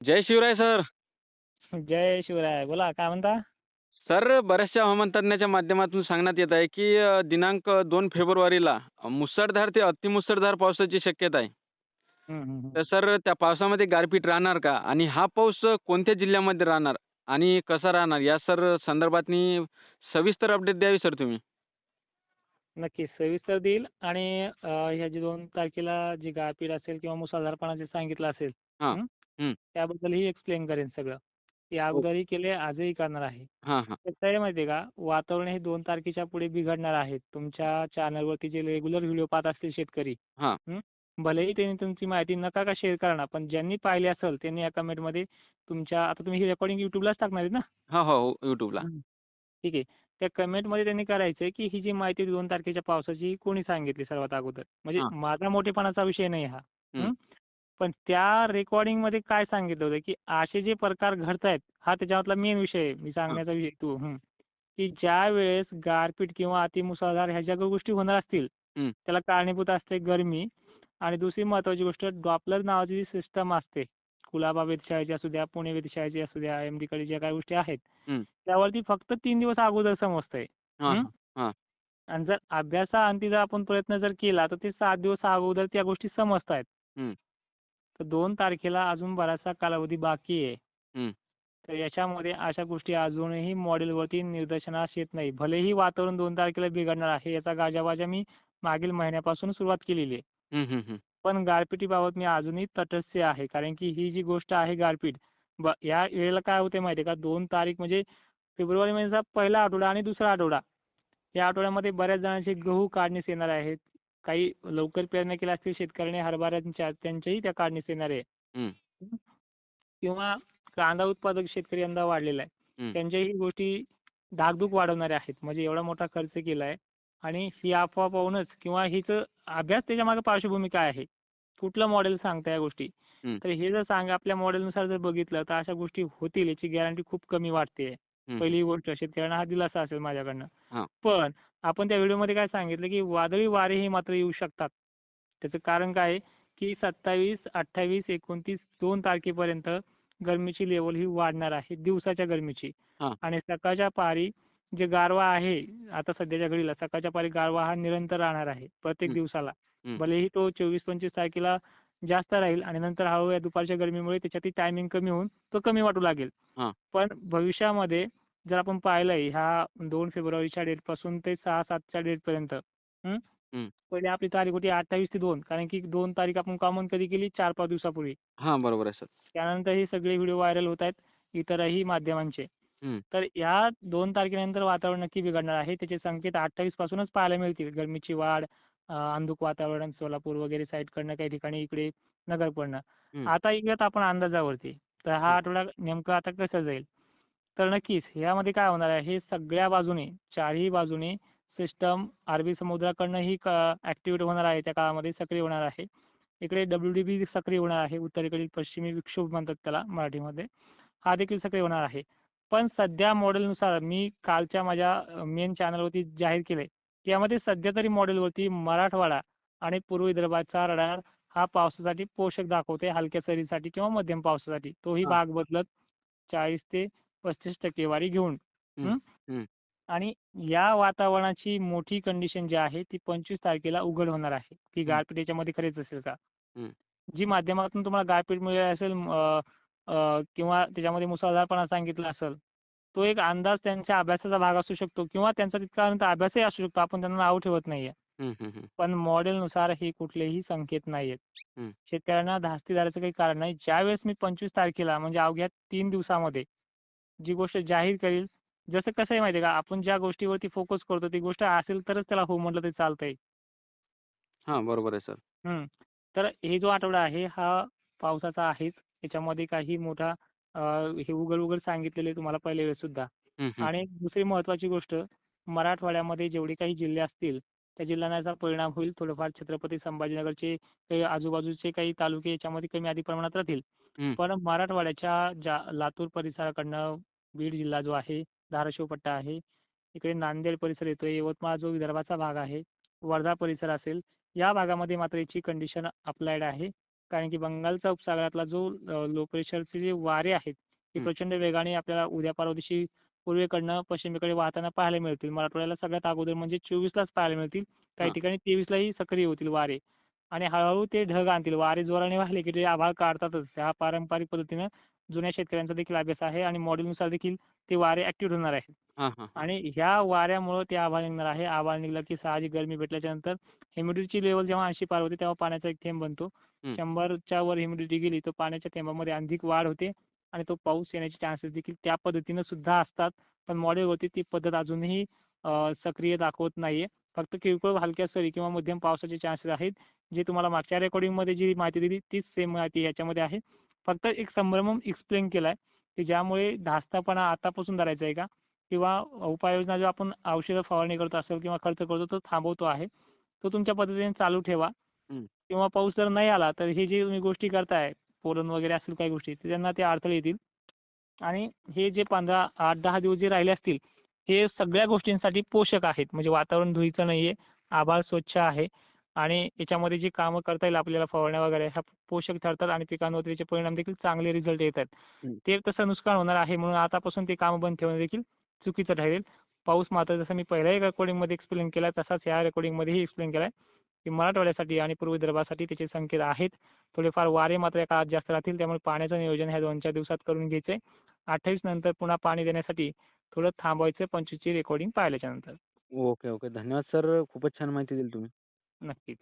जय Shivray sir. जय शिवराय. बोला काय म्हणता? सर बऱ्याचशा हवामान तज्ज्ञाच्या माध्यमातून सांगण्यात येत आहे की अ, दिनांक दोन फेब्रुवारीला मुसळधार ते अतिमुसळधार पावसाची शक्यता आहे. हम्म, हम्म, हम्म. तर सर त्या पावसामध्ये गारपीट राहणार का? आणि हा पाऊस कोणत्या जिल्ह्यामध्ये राहणार? आणि कसा राहणार? या सर संदर्भातनी सविस्तर अपडेट द्यावी सर तुम्ही. नक्की सविस्तर देईल. आणि अ, ह्या जी दोन तारखेला जी गारपीट असेल किंवा मुसळधारपणा जे सांगितलं असेल हां, हं? हं. त्याबद्दलही एक्सप्लेन करेन सगळं ते हो अगोदरही केले आजही करणार आहे हां हां कसं आहे माहिती आहे का वातावरण हे दोन तारखेच्या पुढे बिघडणार आहे तुमच्या चॅनलवरती जे रेग्युलर व्हिडिओ पाहत असतील शेतकरी हां हं? भलेही त्यांनी तुमची माहिती नका का शेअर करणार पण ज्यांनी पाहिली असेल त्यांनी या कमेंटमध्ये तुमच्या आता तुम्ही ही रेकॉर्डिंग युट्यूबलाच टाकणार आहेत ना हो हो यूट्यूबला हं. ठीक आहे. त्या कमेंटमध्ये त्यांनी करायचं आहे, की ही जी माहिती 2 तारखेच्या पावसाची कोणी सांगितली सर्वात अगोदर. म्हणजे हां माझा मोठेपणाचा विषय नाही हा. हं. हं. पण त्या रेकॉर्डिंगमध्ये काय सांगितलं होतं, की असे जे प्रकार घडतायत हा त्याच्यामधला मेन विषय आहे. मी सांगण्याचा हेतू हं. की ज्यावेळेस गारपीट किंवा अतिमुसळधार ह्या ज्या काही गोष्टी होणार असतील. त्याला कारणीभूत असते गरमी आणि दुसरी महत्त्वाची गोष्ट डॉपलर नावाची जी सिस्टम असते. कुलाबा वेधशाळेची असू द्या, पुणे वेधशाळेची असू द्या, एम-डीकडे ज्या काही गोष्टी आहेत. त्यावरती फक्त 3 दिवस अगोदर समजतंय. आणि जर अभ्यासाअंती जर आपण प्रयत्न जर केला, तर ते 7 दिवस अगोदर त्या गोष्टी समजतायत. तर 2 तारखेला अजून बराचसा कालावधी बाकी आहे. हं. तर याच्यामध्ये अशा गोष्टी अजूनही मॉडेलवरती निदर्शनास येत नाही. भलेही वातावरण 2 तारखेला बिघडणार आहे, याचा गाजावाजा मी मागील महिन्यापासून सुरुवात केलेली आहे. पण गारपिटीबाबत मी अजूनही तटस्थ आहे. कारण की ही जी गोष्ट आहे गारपीट, या वेळेला काय होतंय माहिती का, 2 तारीख म्हणजे फेब्रुवारी महिन्याचा पहिला आठवडा आणि दुसरा आठवडा. या आठवड्यामध्ये बऱ्याच जणांचे गहू काढणीस येणार आहेत. काही लवकर पेरण्या केल्या असतील शेतकऱ्यांनी हरभऱ्यांच्या, त्यांच्याही त्या काढणीस येणार आहे. हं. किंवा कांदा उत्पादक शेतकरी यंदा वाढलेला आहे. त्यांच्याही गोष्टी धाकधूक वाढवणाऱ्या आहेत. म्हणजे एवढा मोठा खर्च केला आहे आणि ही अफवा पाहूनच किंवा हिचं अभ्यास त्याच्यामागे पार्श्वभूमी काय आहे? कुठलं मॉडेल सांगतं या गोष्टी? हं. तर हे जर सांगा आपल्या मॉडेलनुसार जर बघितलं, तर अशा गोष्टी होतील याची गॅरंटी खूप कमी वाटते. हं. पहिली गोष्ट शेतकऱ्यांना हा दिलासा असेल माझ्याकडनं. हां. पण आपण त्या व्हिडिओमध्ये काय सांगितलं, की वादळी वारेही मात्र येऊ शकतात. त्याचं कारण काय आहे, की 27, 28, 29 2 तारखेपर्यंत गरमीची लेव्हल ही वाढणार आहे, दिवसाच्या गरमीची. हां. आणि सकाळच्या पारी जे गारवा आहे, आता सध्याच्या घडीला सकाळच्या पारी गारवा हा निरंतर राहणार आहे, प्रत्येक हं. दिवसाला. हं. भलेही तो 24-25 तारखेला जास्त राहील आणि नंतर हळू-हळू या दुपारच्या गरमीमुळे त्याच्यातही टायमिंग कमी होऊन तो कमी वाटू लागेल. हां. पण भविष्यामध्ये जर आपण पाहिलंय ह्या 2 फेब्रुवारीच्या डेटपासून ते 6-7च्या डेटपर्यंत हं. हं. पहिली आपली तारीख होती 28 ते 2 कारण की 2 तारीख आपण कॉमन कधी केली 4-5 दिवसापूर्वी. हां, बरोबर आहे सर. त्यानंतर हे सगळे व्हिडिओ व्हायरल होत आहेत इतरही माध्यमांचे. हं. तर ह्या 2 तारखेनंतर वातावरण नक्की बिघडणार आहे. त्याचे संकेत 28 पासूनच पाहायला मिळतील. गरमीची वाढ, अंधुक वातावरण सोलापूर वगैरे साईडकडनं काही ठिकाणी इकडे नगरकडनं. हं. आता येऊयात आपण अंदाजावरती. तर हं. आठवडा नेमका आता कसा जाईल? तर नक्कीच ह्यामध्ये काय होणार आहे, हे सगळ्या बाजूने, चारही बाजूने सिस्टम अरबी समुद्राकडनंही क ॲक्टिव्हेट होणार आहे त्या काळामध्ये, सक्रिय होणार आहे. इकडे डब्ल्यू-डी-बी सक्रिय होणार आहे. उत्तरेकडील पश्चिमी विक्षोभ म्हणतात त्याला मराठीमध्ये. हा देखील सक्रिय होणार आहे. पण सध्या मॉडेलनुसार मी कालच्या माझ्या मेन चॅनलवरती जाहीर केलंय, की यामध्ये सध्या तरी मॉडेलवरती मराठवाडा आणि पूर्व विदर्भाचा रडार हा पावसासाठी पोषक दाखवतोय हलक्या सरींसाठी किंवा मध्यम पावसासाठी. तोही हां. भाग बदलत 40 ते 35 टक्केवारी घेऊन. आणि या वातावरणाची मोठी कंडिशन जी आहे ती 25 तारखेला उघड होणार आहे, की. गारपीट याच्यामध्ये खरेच असेल का? जी माध्यमातून तुम्हाला गारपीट मिळाली असेल किंवा त्याच्यामध्ये मुसळधारपणा सांगितला असेल, तो एक अंदाज त्यांच्या अभ्यासाचा भाग असू शकतो किंवा त्यांचा तितकापर्यंत अभ्यासही असू शकतो. आपण त्यांना नाव ठेवत नाहीये. पण मॉडेलनुसार हे कुठलेही संकेत नाहीयेत. शेतकऱ्यांना धास्ती धरायचं काही कारण नाही. ज्यावेळेस मी 25 तारखेला म्हणजे अवघ्या 3 दिवसामध्ये जी गोष्ट जाहीर करील, जसं कसं आहे माहिती आहे का, आपण ज्या गोष्टीवरती फोकस करतो ती गोष्ट असेल तरच त्याला हो म्हटलं तरी चालतंय. हां, बरोबर आहे सर. हं. तर हे जो आठवडा आहे हा पावसाचा आहेच. याच्यामध्ये काही मोठा अ, हे उघड-उघड सांगितलेलं आहे तुम्हाला पहिल्या वेळेस सुद्धा. हं, हं. आणि दुसरी महत्त्वाची गोष्ट मराठवाड्यामध्ये जेवढे काही जिल्हे असतील, त्या जिल्ह्यांना याचा परिणाम होईल. थोडंफार छत्रपती संभाजीनगरचे काही आजूबाजूचे काही तालुके याच्यामध्ये कमी अधिक प्रमाणात राहतील. हं. पण मराठवाड्याच्या ज्या लातूर परिसराकडनं बीड जिल्हा जो आहे, धाराशिव पट्टा आहे, इकडे नांदेड परिसर येतोय, यवतमाळ जो विदर्भाचा भाग आहे, वर्धा परिसर असेल, या भागामध्ये मात्र याची कंडिशन अप्लाइड आहे. कारण की बंगालचा उपसागरातला जो लो प्रेशरचे जे वारे आहेत ते. प्रचंड वेगाने आपल्याला उद्या परवा दिवशी पूर्वेकडनं पश्चिमेकडे वाहताना पाहायला मिळतील मराठवाड्याला सगळ्यात अगोदर म्हणजे चोवीसलाच पाहायला मिळतील काही. ठिकाणी तेवीसलाही सक्रिय होतील वारे आणि हळूहळू ते ढग आणतील. वारे जोराने वाहले की ते आभाळ काढतातच. हा पारंपरिक पद्धतीनं जुन्या शेतकऱ्यांचा देखील अभ्यास आहे आणि मॉडेलनुसार देखील ते वारे ॲक्टिव्ह होणार आहेत. आणि ह्या वाऱ्यामुळं ते आभाळ निघणार आहे. आभाळ निघलं की साहजिक गरमी भेटल्याच्या नंतर ह्युमिडिटीची लेवल जेव्हा ऐंशी पार होते तेव्हा पाण्याचा एक थेंब बनतो. शंभरच्या वर ह्युमिडिटी गेली तर पाण्याच्या थेंबामध्ये अधिक वाढ होते आणि तो पाऊस येण्याचे चान्सेस देखील त्या पद्धतीनं सुद्धा असतात. पण मॉडेलवरती ती पद्धत अजूनही सक्रिय दाखवत नाहीये. फक्त किरकोळ हलक्या सरी किंवा मध्यम पावसाचे चान्सेस आहेत जे तुम्हाला मागच्या रेकॉर्डिंगमध्ये जी माहिती दिली तीच सेम माहिती याच्यामध्ये आहे. फक्त एक संभ्रम एक्सप्लेन केला आहे की ज्यामुळे धास्तापणा आतापासून धरायचा आहे का? किंवा उपाययोजना जो आपण औषधं फवारणी करतो असेल किंवा खर्च करतो तो थांबवतो आहे. तो तुमच्या पद्धतीने चालू ठेवा. किंवा पाऊस जर नाही आला तर हे जे तुम्ही गोष्टी करताय पोरण वगैरे असेल काही गोष्टी त्यांना ते अडथळे येतील. आणि हे जे पंधरा आठ दहा दिवस जे राहिले असतील हे सगळ्या गोष्टींसाठी पोषक आहेत. म्हणजे वातावरण धुईचं नाही आहे आभाळ स्वच्छ आहे आणि याच्यामध्ये जी कामं करता येईल आपल्याला फवारण्या वगैरे ह्या पोषक ठरतात आणि पिकांवर त्याचे परिणाम देखील चांगले रिझल्ट येतात. ते तसं नुकसान होणार आहे म्हणून आतापासून ते कामं बंद ठेवणं देखील चुकीचं ठरेल. पाऊस मात्र जसं मी पहिल्याही रेकॉर्डिंगमध्ये एक्सप्लेन केला तसाच ह्या रेकॉर्डिंगमध्येही एक्सप्लेन केला आहे की मराठवाड्यासाठी आणि पूर्व विदर्भासाठी त्याचे संकेत आहेत. थोडेफार वारे मात्र या काळात जास्त राहतील त्यामुळे पाण्याचं नियोजन ह्या दोन चार दिवसात करून घ्यायचं आहे अठ्ठावीस नंतर पुन्हा पाणी देण्यासाठी थोडं थांबवायचं पंचवीसची रेकॉर्डिंग पाहिल्याच्या नंतर ओके ओके. धन्यवाद सर. खूपच छान माहिती दिली तुम्ही. नक्कीच.